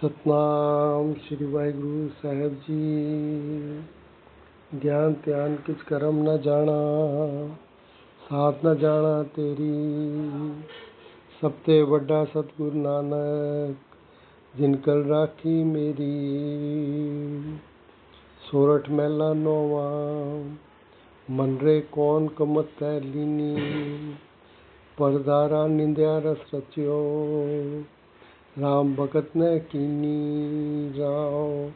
ਸਤਨਾਮ ਸ੍ਰੀ ਵਾਹਿਗੁਰੂ ਸਾਹਿਬ ਜੀ। ਗਿਆਨ ਧਿਆਨ ਕਿਛ ਕਰਮ ਨਾ ਜਾਣਾ ਸਾਥ ਨਾ ਜਾਣਾ ਤੇਰੀ। ਸਭ ਤੇ ਵੱਡਾ ਸਤਿਗੁਰ ਨਾਨਕ, ਜਿਨ ਕਲ ਰਾਖੀ ਮੇਰੀ। ਸੋਰਠ ਮਹਿਲਾ ਨੋਵਾ ਮਨ ਰੇ ਕੌਣ ਹੈ ਲੀਨੀ। ਪਰਦਾਰਾ ਨਿੰਦਿਆ ਰਸ ਰਚਿਓ। राम भगत ने कीनी राव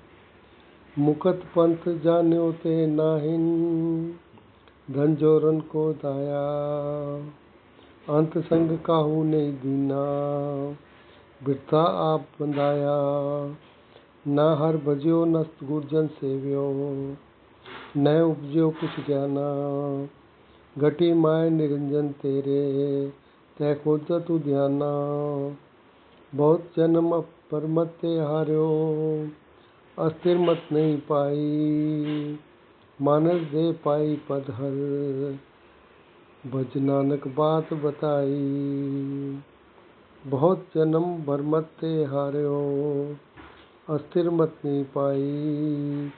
मुकत पंथ जान्यो ते नाहिन धन जोरन को दाया। अंत संग काहू नहीं दीना बिरथा आप बंधाया। न हर भजियो नस्त गुरजन सेव्यो। न उपजो कुछ ज्ञाना। घटी माय निरंजन तेरे, तै खोज तू ध्याना। बहुत जन्म पर मत ते हारियो अस्थिर मत नहीं पाई, मानस दे पाई पद हर भज नानक बात बताई बहुत जन्म भर हारियो अस्थिर मत नहीं पाई,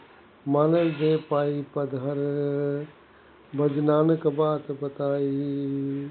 मानस दे पाई पद हर भज नानक बात बताई।